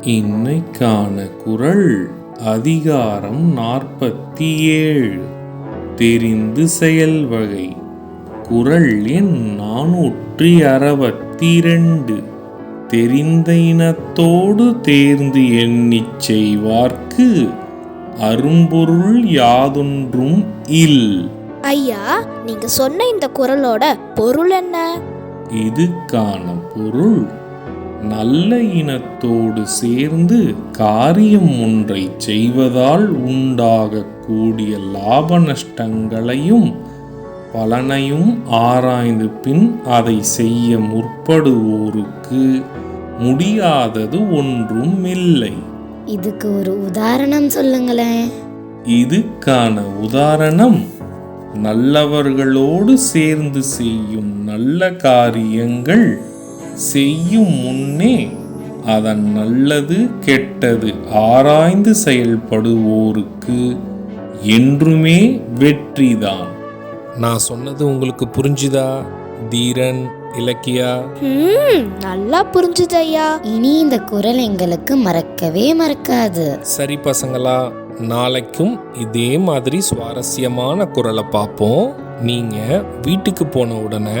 இன்னைக்கான குரல் அதிகாரம் நாற்பத்தி ஏழு தெரிந்து செயல் வகை. குரல் எண் நானூற்றி அறுபத்தி இரண்டு தெரிந்த இனத்தோடு தேர்ந்து எண்ணிச் செய்வார்க்கு அரும்பொருள் யாதொன்றும் இல். ஐயா நீங்க சொன்ன இந்த குரலோட பொருள் என்ன? இதுக்கான பொருள் நல்ல இனத்தோடு சேர்ந்து காரியம் ஒன்றை செய்வதால் உண்டாகக்கூடிய லாப நஷ்டங்களையும் பலனையும் ஆராய்ந்து பின் அதை செய்ய முற்படுவோருக்கு முடியாதது ஒன்றும் இல்லை இதுக்கு ஒரு உதாரணம் சொல்லுங்களேன். இதுக்கான உதாரணம் நல்லவர்களோடு சேர்ந்து செய்யும் நல்ல காரியங்கள் செய்யும் முன்னே அதன் நல்லது கெட்டது ஆராய்ந்து செயல்படுவோருக்கு என்றுமே வெற்றிதான். நான் சொன்னது உங்களுக்கு புரிஞ்சுதா தீரன் இலக்கியா? நல்லா புரிஞ்சுது ஐயா இனி இந்த குரல் எங்களுக்கு மறக்கவே மறக்காது. சரி பசங்களா நாளைக்கும் இதே மாதிரி சுவாரஸ்யமான குரலை பார்ப்போம். நீங்க வீட்டுக்கு போன உடனே